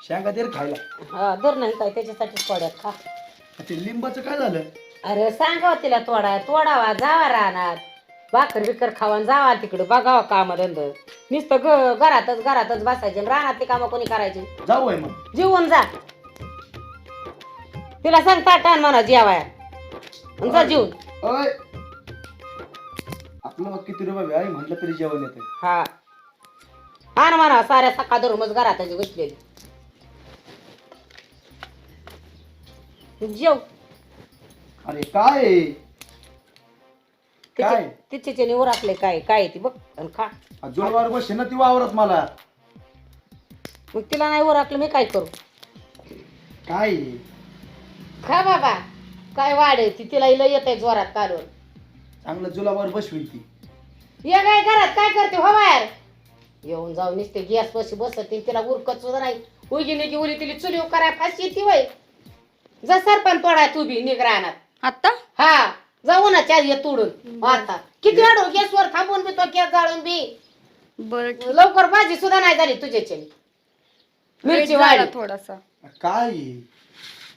शेंगा दे रे खायला. हा दर नाही काय त्याच्यासाठी तोड्यात खा. ते लिंबाचं काय झालं? अरे सांगाव तिला तोडा तोडावा जावा राहणार भाकर बिकर खावा जावा तिकडे बघावा काम धंद नुसतं ग घरातच घरातच बसायचे रानातली कामं कोणी करायची? जाऊ आहे मग. जेवून जा. तिला सांग ताटान म्हणा जेवाया आणि जा जेवून. अय. आपलं मग किती रुपये व्याय म्हटलं तरी जेवण येते हा. ना म्हणा साऱ्या सकाळ धरूनच घरातच बसलेली. जेव. अरे काय? आहे? काय? तिचे उराकले काय? काय ती बघ आणि खा. जुळवार बसते ना ती वावरत मला. मग तिला नाही उराकलं मी काय करू? काय? आहे? खा बाबा. काय वाढ आहे ती? तिला इला येत आहे जोरात कालवर चांगलं जुलावर बसवी ती. ये काय घरात काय करते हो बाहेर? येऊन जाऊन नुसते गॅस पशी बसते तिला उरकत सुद्धा नाही. उगी निगी उली तिला चुलीव कराय फाशी ती वय जा सरपण तोडाय तू बी निघ राहणार आता हा जाऊ ना त्या ये तोडून. आता. किती वेळ गॅसवर थांबून बी तो गॅस जाळून बी. बर लवकर भाजी सुद्धा नाही झाली तुझ्याची. मिरची वाढली थोडासा. काय?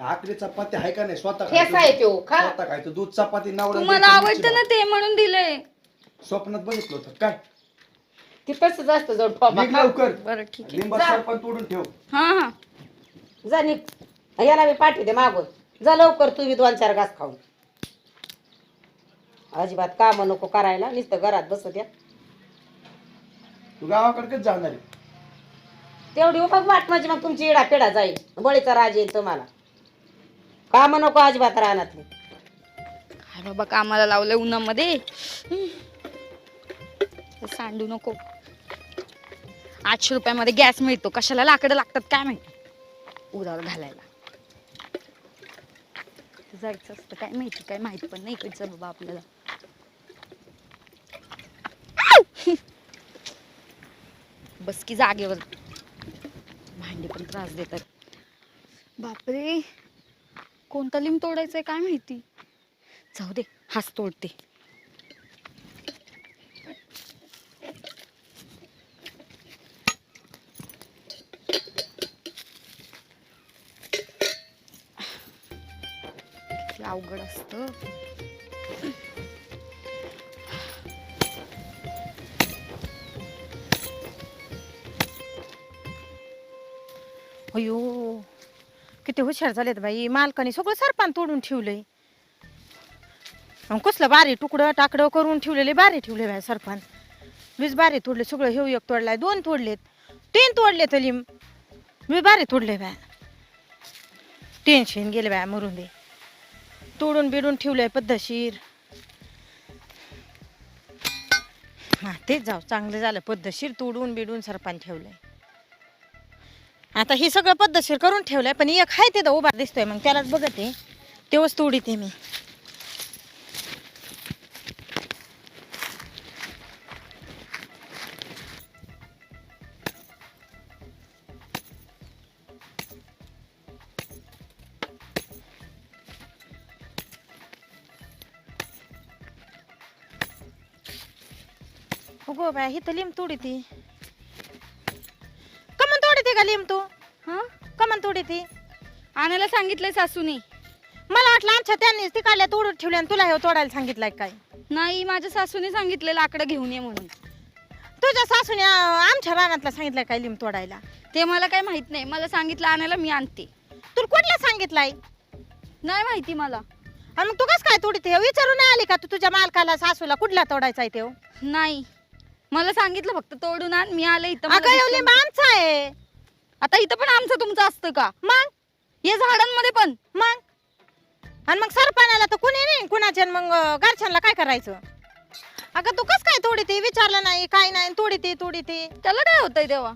आकडी चपाती आहे का नाही? स्वतः ठेसा आहे खायचं? तो खा. स्वतः खायचं. दूध चपाती नावडा तुम्हाला आवडतं ना ते म्हणून दिलंय. स्वप्नात बघितलं होतं. काय? ती तसंच असतं जाऊन निघ. लवकर. बरं ठीक आहे. लिंबा जा. सरपण तोडून ठेव. हा हा. जा निघ. याला मी पाठवते मागून. जा लवकर तू बी दोन चार घास खाऊन. अजिबात काम नको करायला नुसतं घरात बसत या. तू गावाकडे कधी जाणार आहे? तेवढी मग वाट माझी मग तुमची इडा पिढा जाईल. बळीचा राज येईल तुम्हाला. काम नको अजिबात राहणार काय बाबा कामाला लावलंय उन्हामध्ये. हम्म. हे सांडू नको. आठशे रुपयामध्ये गॅस मिळतो. कशाला लाकडं लागतात काय माहिती? उरावर घालायला. जायचं असतं. काय माहिती काय माहिती पण नाही इकडचं बाबा आपल्याला. बस की जागेवर. भांडी पण त्रास देतात. बापरे. कोणता लिंब तोडायचा आहे काय माहिती? जाऊ दे हाच तोडते. अवघड असत. अयो किती हुशार झालेत बाई. मालकाने सगळं सरपान तोडून ठेवलंय. कसलं बारी तुकडं टाकडं करून ठेवलेले बारी ठेवले बाय सरपान. वीज बारे तोडले सगळं हे एक तोडलाय दोन तोडलेत. तीन तोडले तरी मी बारे तोडले बाय टेन्शन गेले बाय मरून दे. तोडून बिडून ठेवलंय पद्धतशीर. हां तेच जाऊ चांगलं झालं. पद्धतशीर तोडून बिडून सरपान ठेवलंय. आता हे सगळं पद्धतशीर करून ठेवलंय पण एक आहे ते उभा दिसतोय मग त्यालाच बघते. तेव्हाच तोडीते मी. गो बाय ही तर लिंब तोडीते कमन तोडीते का लिंब तू? हा? कमन तोडीते आणायला सांगितलंय सासूनी. मला वाटलं आमच्या त्यांनीच तिकडल्या तोडून ठेवल्या आणि तुला हे तोडायला सांगितलंय काय? नाही माझ्या सासूने सांगितलं लाकडं घेऊन ये म्हणून. तुझ्या सासूने आमच्या रानातला सांगितलंय काय लिंब तोडायला? ते मला काय माहीत नाही. मला सांगितलं आणायला मी आणते. तुला कुठला सांगितलंय? नाही माहिती मला. आणि मग तू कस काय तोडीते विचारून नाही आली का तू तुझ्या मालकाला सासूला कुठला तोडायचा आहे तो नाही. मला सांगितलं फक्त तोडून आण. मी आले इथं मला अगं लिंब आमचा आहे. आता इथं पण आमचं तुमचं असतं का? मग? हे झाडांमध्ये पण. मग? आणि मग सरपणाला तर कुणी नाही कुणाच्या मग घरच्यांना काय करायचं? अगं तू कस काय तोडीते विचारलं नाही काय नाही तोडीते तोडीते त्याला काय होतंय तेव्हा?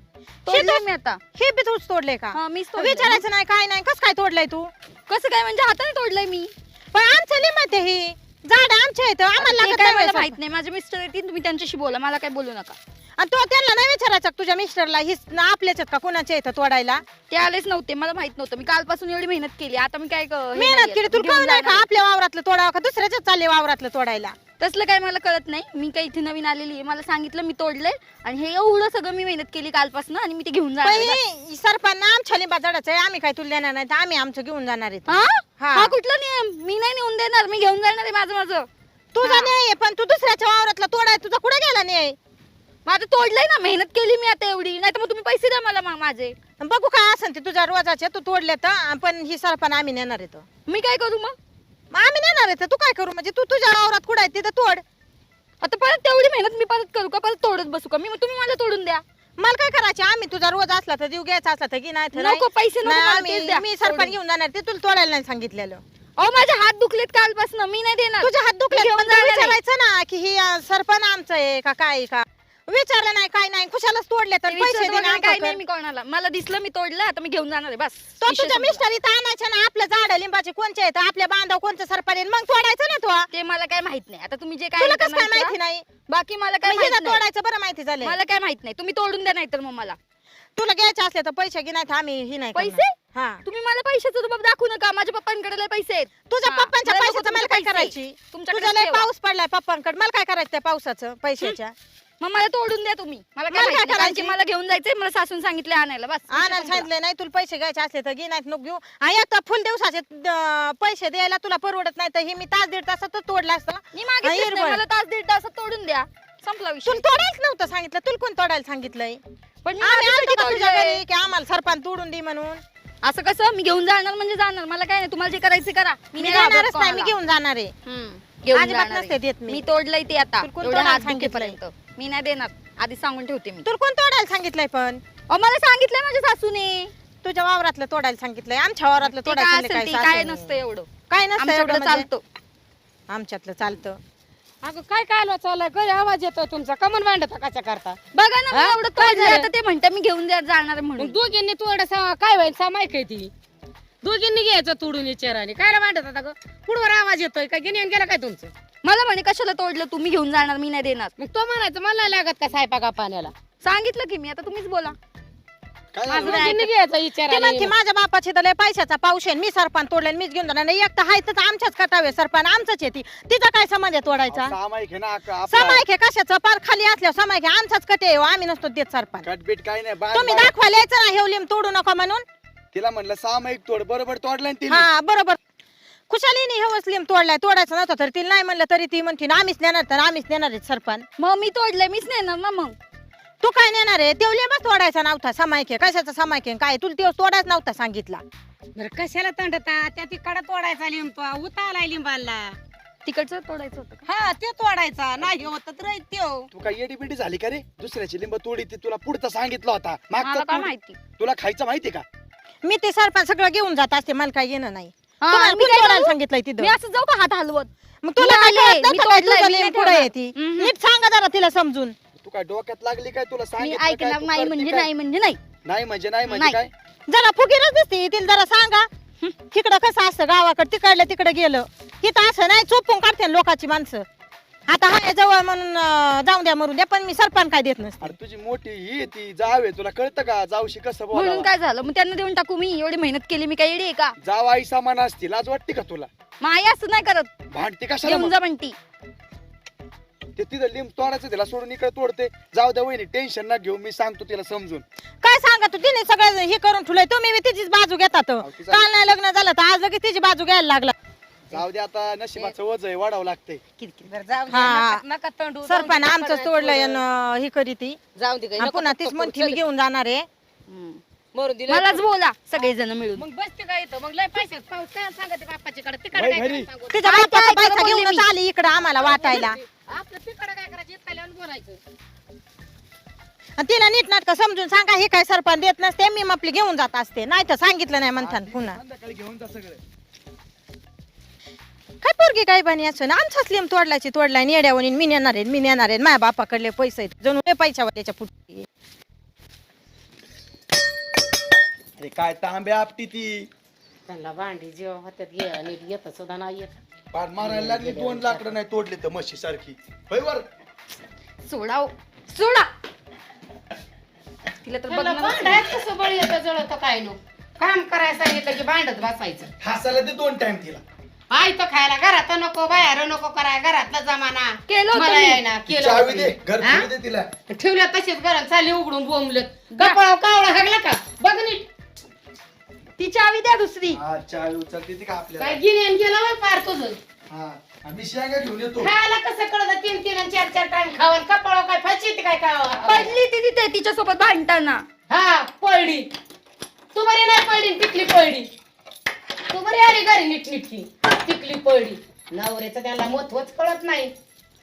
तोडलंय मी आता. हे बी तूच तोडले का? हा मीच तोडलंय. विचारायचं नाही काय नाही कस काय तोडलंय तू? कसं काय म्हणजे हाताने तोडलंय मी? पण आमचं लिंब आहे ही. झाड आमचे आहेत आम्हाला ते लागत काय नाही मला. माहीत नाही. माझे मिस्टर येतील तुम्ही त्यांच्याशी बोला. मला काय बोलू नका. आणि तू त्यांना नाही विचारायचं का तुझ्या मिस्टरला? हिच आपल्याच आहेत का कुणाच्या इथं तोडायला? ते आलेच नव्हते. मला माहीत नव्हतं. मी कालपासून एवढी मेहनत केली. आता मी काय क- हे मेहनत नाहीये, केली. तुला घेऊन कळू नाही का जाणार. आपल्या वावरातलं तोडावं का? दुसऱ्याच्याच चालले वावरातलं तोडायला. तसलं काय मला कळत नाही. मी काही इथे नवीन आलेली आहे. मला सांगितलं मी तोडलंय. आणि हे एवढं सगळं मी मेहनत केली कालपासून आणि मी ते घेऊन जाणार आहे. सरपंच आमच्या झाडाचं आहे. आम्ही काय तुला देणार नाही. तर आम्ही आमचं घेऊन जाणार आहेत हा? हा. हा कुठला नियम? मी नाही नेऊन देणार. मी घेऊन जाणार आहे माझं माझं. तुझा नाही आहे, पण तू दुसऱ्याच्या वावरातला तोडाय तुझा कुठे गेला नाही माझं तोडलंय ना. मेहनत केली मी आता एवढी. नाही तर मग तुम्ही पैसे द्या मला मा- माझे. बघू काय असेल ते. तुझ्या रोजाचे तू तोडले तर पण ही सरपण आम्ही नेणार येतो मी काय करू मग? मग आम्ही नेणार येतो तू काय करू? म्हणजे तू तुझ्या वावरात कुठं आहे? तिथं तोड. आता परत तेवढी मेहनत मी परत करू का? परत तोडत बसू का? मी तुम्ही मला तोडून द्या. मला काय करायचे? आम्ही तुझा रोज असला तर जीव घ्यायचा असला तर घे नाही तर नाही. नको, पैसे नको, नाही, मला आम्ही- तेच द्या, मी सोडून. घेऊन जाणार. ते तुला तोडायला नाही सांगितलेलं. अहो माझे हात दुखलेत कालपासून. मी नाही देणार. तुझ्या हात दुखले घेऊन जाणार आहे. विचारायचं ना की ही अं, सरपण आमचं आहे का काय आहे का? विचारलं नाही काय नाही खुशालच तोडले तर पैसे विचारत दे वगैरे ना काय नाही. मी कोणाला मला दिसलं मी तोडलं आता मी घेऊन जाणार आहे बस तो विषय तुझ्या संपला. मिस्टर इथं आणायचं ना आपलं झाड लिंबाचे कोणचे आहेत आपल्या बांधव कोणचं सरपण आहे, मग तोडायचं ना तो ते मला काय माहीत नाही आता तुम्ही जे काय तुला कसं काय माहिती. नाही बाकी मला काय मग माहीत नाही. तोडायचं बरं माहिती झालं मला काय माहीत नाही तुम्ही तोडून द्या नाही तर मग मला तुला घ्यायचे असले तर पैसे घे नाही तर आम्ही ही नाही करणार. पैसे? हा तुम्ही मला पैशाचा रुबाब दाखवू नका माझ्या पप्पांकडे लय पैसे आहेत तुझ्या हा, पप्पांच्या मला नको पैशाचं मला तुमचे काय पैसे. करायची तुमच्याकडे तुझ्या लय ठेवा. पाऊस पडलाय पप्पांकडे मला काय करायचं त्या पावसाचं पैशाच्या मग मला तोडून द्या तुम्ही. मला मला काय काय माहिती? नाही, कारण की करायची? मला घेऊन जायचंय मला सासून सांगितलं आणायला बस. विषय आणायला संपला. सांगितलं नाही तुला पैसे घ्यायचे असले तर घे नाही नको घेऊ. आणि आता फुल दिवसाचे अं, पैसे द्यायला तुला परवडत नाही तर हे मी तास दीड तासात तोडला असतं मी मागितलंच नाही, हिरवळ. मला तास दीड तासात तोडून द्या. संपला विषय. तुला तोडायला नव्हतं सांगितलं तुला कोण तोडायला सांगितलंय? पण मी आम्ही का तुझ्या तोडलंय. घरी की आम्हाला सरपंच तोडून दे म्हणून? असं कसं? मी घेऊन जाणार म्हणजे जाणार. मला काय नाही तुम्हाला जे करायचं करा. मी नाही नाही. घेऊन जाणार आहे. घेऊन अजिबात जाणार नसते आहे. देत मी. मी तोडलंय ते आता. तुला कोण एवढं तोडायला हात सांगितलंय? दुखेपर्यंत मी नाही देणार. आधी सांगून ठेवते मी. तुला कोण तोडायला सांगितलंय पण? अहो, मला सांगितलंय माझ्या सासूने. तुझ्या वावरातलं तोडायला सांगितलंय. आमच्या वावरातलं ते तोडायला काय सांगितलं असेल ते, काय काय सासूने? नसतं एवढं. काय नसतं एवढं आमच्याकडे म्हणजे? चालतं. आमच्यातलं चालतं. अगं काय काय चालू घरी आवाज येतो तुमचा. कमन भांडत कशा करता? बघा ना मी? एवढं काय तोडलंय झालं? आता ते म्हणता मी घेऊन जा- जाणार आहे मग म्हणून दोघींनी थोडस काय होईल? सामायिक आहे ती. दोघींनी घ्यायचं तोडून विचाराने. काय भांडत आता ग? पुढवर आवाज येतोय? काय घेऊन गेला काय तुमचं? मला म्हणे कशाला तोडलं? तुम्ही घेऊन जाणार मी नाही देणार. मग तो म्हणायचं मला नाही लागत का सायपाका पाण्याला? सांगितलं की मी आता तुम्हीच बोला. काय माझं झालं? दोघींनी घ्यायचं ते म्हणते विचाराने माझ्या बापाची तर लय पैशाचा पाऊस आहे मी सरपण तोडले मीच घेऊन जाणार नाही. एक तर हाय तर आमच्याच कटावे सरपण आमचंच आहे ती. तिचा काय संबंध आहे तोडायचा? सामायिक आहे ना आपला समायक आहे कशाचं? पार खाली असल्यावर समायक आहे आमचाच कटे आहे हो, आम्ही नसतो देत सरपण कटबीट काय नाही तुम्ही बाण. दाखवायला यायचं ना हेवलीम तोडू नका म्हणून. तिला म्हणलं सामायिक तोड बरोबर तोडला ना तिने. हा बरोबर. खुशालीने हे वसलीम तोडलाय तोडायचं नव्हतं तर तिला नाही म्हणलं तरी ती म्हणते ना आम्हीच नेणार तर आम्हीच नेणार आहेत सरपण मग मी तोडलंय मीच नेणार ना मग? तू काय नेणार आहे? तेव लिंबच तोडायचा नव्हता समायक आहे. कशाचा समायक आहे? काय? तुला तेव तोडायच नव्हता सांगितला. बरं कशाला तंडता त्या तिकडं तोडायचा लिंब उताला लिंबाला. तिकडचं तोडायचं होतं का? हा ते तोडायचा. नाही होत तर त्यो. तू काय येडी बिडी झाली का रे? दुसऱ्याची लिंब तोडी ती तुला पुढचा सांगितलं होता. मला मागचा काय तोड. माहिती? तुला खायचं माहिती का? मी ते सरपंच सगळं घेऊन जात असते मला काय येणं नाही. हा, तुम्हाला मी कोण काय तोडायला करू? सांगितलंय मी तिथं असं जाऊ का हात हलवत? मग तुला मी काय आले, कळत मी नव्हतं काय? तोडलंय, तुझं मी लिंब नाही पुढे ठेवणार. येते. हम्म. नीट सांगा जरा तिला समजून. तू काय डोक्यात लागली काय तुला मी सांगितलं काय, ऐकणार तू नाही करते म्हणजे काय? नाही म्हणजे नाही. नाही म्हणजे नाही म्हणजे नाही. काय? जरा फुगीरच दिसते तिला जरा सांगा. तिकडं कसं असतं गावाकडे तिकडलं तिकडे गेलं. तिथं असं नाही चोपून काढते ना लोकांची माणसं. आता हाय जवळ म्हणून अं, जाऊन द्या मरून द्या पण मी सरपण काय देत नसते. अरे तुझी मोठी ही आहे ती जाव आहे तुला कळतं का? जावशी कसं म्हणून बोलावं काय झालं? मग त्यांना देऊन टाकू मी? एवढी मेहनत केली मी काय येडी आहे का? जाव आई सामान असती लाज वाटते का तुला? मग आई असं नाही करत. भांडते कशाला मग? जा म्हणती ते तिथं लिंब तोडायचं तिला सोडून इकडे तोडते. जाऊ द्या वहिनी टेन्शन ना घेऊ मी सांगतो तिला समजून. काय सांगा तू? तिने सगळं हे करून ठेवलंय तुम्ही बी तिचीच बाजू घेतात काल नाही लग्न झालं तर आज लगेच तिची बाजू घ्यायला लागला. जाऊ दे आता नशिबाचं वज आहे वाढावं लागते बरं जाऊ दे, हा. नका- नका तंडू सरपण आमचं दे. आणि ही करी ती जाऊ दे नको पुन्हा तीच करू, म्हणते मी चल. घेऊन जाणार आहे. मरून दिलं मलाच बोला सगळेजण मिळून. मग बसते काय इथं? मग लय पैसे पाऊस काय सांगते बाप्पाची कडे तिकडे बाई काय घरी. करायचं सांगू? तिच्या काय बापाचा काय पैसा करू बोलले घेऊनच मी? आली इकडं आम्हाला वाटायला. आपलं तिकडे काय करायचं? इथं आल्यावर बोलायचं. आणि तिला नीट नाटक समजून सांगा हे काय सरपंच देत नसते मी आपली घेऊन जात असते. नाही तर सांगितलं नाही म्हणतात पुन्हा. संध्याकाळी घेऊन जा सगळं. काय पोरगी काय बनी असं? ना आमचाच लिम तोडलायची तोडलाय. येड्यावणी मी नेणार आहे मी नेणार आहे. माझ्या बापाकडले पैसे आहेत. जणू लय पैशावर त्याच्या पुढे काय तांबे आपटी ती? त्यांना भांडी जेव्हा होत्यात घे आणि येत सुद्धा नाही येत. पार मारायला लागली दोन लाकडं नाही तोडले तर म्हशी सारखी. वर. सोडा हो. सोडा. तिला तर भांडायत कसं बळ येतं जळत काय नो? काम करायला सांगितलं की भांडत बसायचं. हसायला दे दोन टाइम तिला. आई तर खायला घरात नको बाहेर नको कराय घरातला जमाना. केलं होतं मला मी. यायना केलं चावी होतं दे मी. घर हा? खोली दे तिला. ठेवल्या तसेच घरात चालली उघडून बोंबलत गप्पा कावळा हागला का? बघ नीट. ती चावी द्या दुसरी. हा चावी उचलते ती का आपल्याला? काय गिन्यान गेला होय पार तुझं? हा आम्ही शेंगा घेऊन येतो. खायला कसं कळत? तीन तीन आणि चार चार टाइम खावण कपाळ काय काय पडली ती तिथे तिच्यासोबत भांडताना. हा पडली तू बरी नाही पडली टिकली पडली तू बरी आली घरी नीट नीटकी टिकली पडली. नवऱ्याचं त्याला महत्वच कळत नाही.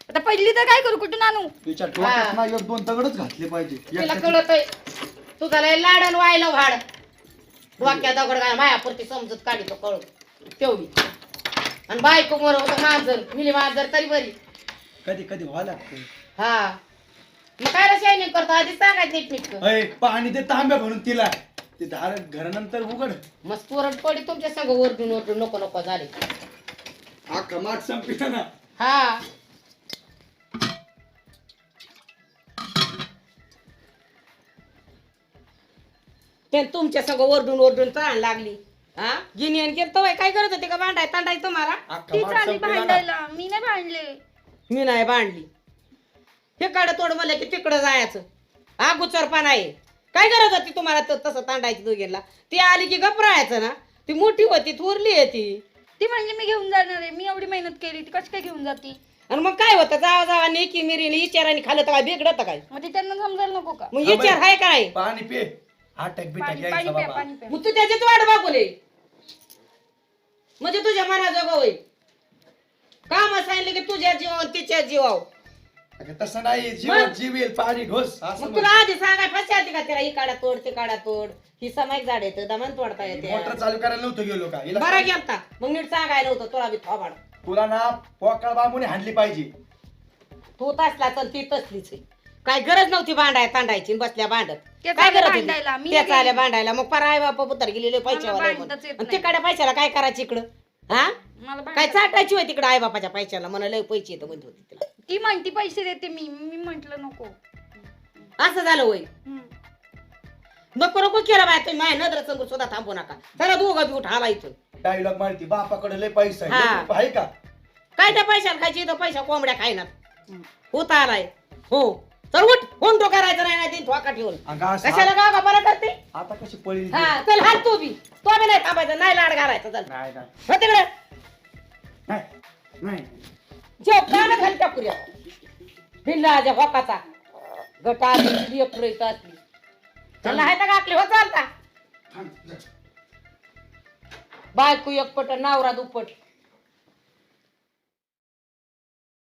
आता पडली तर काय करू कुठून आणू? तिच्या डोक्यात ना एक दोन दगडच घातले पाहिजे. तिला कळतय तुझा लय लाडन व्हायला वाढ डोक्या दगड घाल मायापुरती समजत काढी तो कळत तेवढी आणि बायको मोर होतं मांजर. मिली मांजर तरी बरी. कधी कधी व्हायला लागतं. हा. मग काय शायनिंग करतो? आधी सांगायचं नीट नीट अय, पाणी दे तांब्या भरून तिला. ते धार घरानंतर उघड. मस्त ओरड पडी तुमच्या संग ओरडून ओरडून नको नको झाले. हा कमाट संपिला ना. हा. ते तुमच्या संग ओरडून ओरडून चाल लागली. हा? गिनियन केलं काय करत होते का? भांडाय तांडाय तुम्हाला? हा ती कमाट चाली संपिला ना. भांडायला. मी नाही भांडले. मी नाही भांडली. हे काढ तोड म्हणलं की तिकडं जायचं. हा गुचरपान आहे. काय गरज होती तुम्हाला त- तसं तांडायची दोघींना? ती आली की गप राहायचं ना? ती मोठी होती थोरली आहे ती. ती म्हणली मी घेऊन जाणार आहे. मी एवढी मेहनत केली ती कशी काय घेऊन जाती? आणि मग काय होतं? जावा जावा नेकी मिरीने इचाराने खाल्लं तर काय बिघडत काय? मग ते त्यांना समजायला नको का? मग विचार आहे काय पाणी पे. अटॅक बिटॅक पाणी यायचा पाणी प्या बाबा. पाणी प्या. मग तू त्याच्यात वाट बघून म्हणजे तुझ्या मनाजोगं होईल. काम सांगितलं की तुझ्या जीवावर तिच्या जीवावर. अगं तसं नाही. जीव मग? जीव येईल पाणी ढोस असं मग तुला आधी सांगाय आली का तिला? ही काढा तोड ते काढा तोड. ही समायिक झाड येतं दमन तोडता येते. मोटर चालू करायला नव्हतं गेलो का? हिला बरा गेलता. मग नीट सांगायला होतं तुला बी थोबाड. तुला ना पोकळ बांबूने हाणली पाहिजे. तू तसला चल ती तसलीच आहे. काय गरज नव्हती भांडाय तांडायची आणि बसल्या भांडत. ते काय गरज भांडायला, होती मी चालले गेली. भांडायला. मग पराय बापा पुतर गेलेले पैशावाला आहे म्हणून. भांडताच येत आणि नाही. तिकडे पैशाला काय करायचं इकडं? हा? मला काय चाटायची होय तिकडे आई बापाच्या पैशाला? मला लय पैसे येतं म्हणत होती तिला. ती म्हणती पैसे देते मी. मी म्हंटल नको. असं झालं होय? हम्म. नको नको केलं बाय तुम्ही माझ्या नजर समोर सुद्धा थांबू नका. चला दोघं बी उठा आला इथून डायलॉग मारती बापाकडे लय पैसा आहे. हा. लय रुपये आहे का? काय त्या पैशाला खायची? इथं पैसा कोंबड्या खायनात. होता आलाय. हो. चल उठ फोन तो करायचं नाही नाही ठोका ठेवून. अगं असं कशाला गावा बरं करते? आता कशी पळी हा चल हात तू बी. तो बी नाही थांबायचं नाही लाड घालायचं चल. नाही नाही. हो तिकडे. नाही नाही. जेव कान घाल टाकूया भिल्लाच्या होकाचा गटा लेकरं इथं असली. त्याला आहे का आपली हो चालता. थांब, जा. बायको एकपट नवरा दुप्पट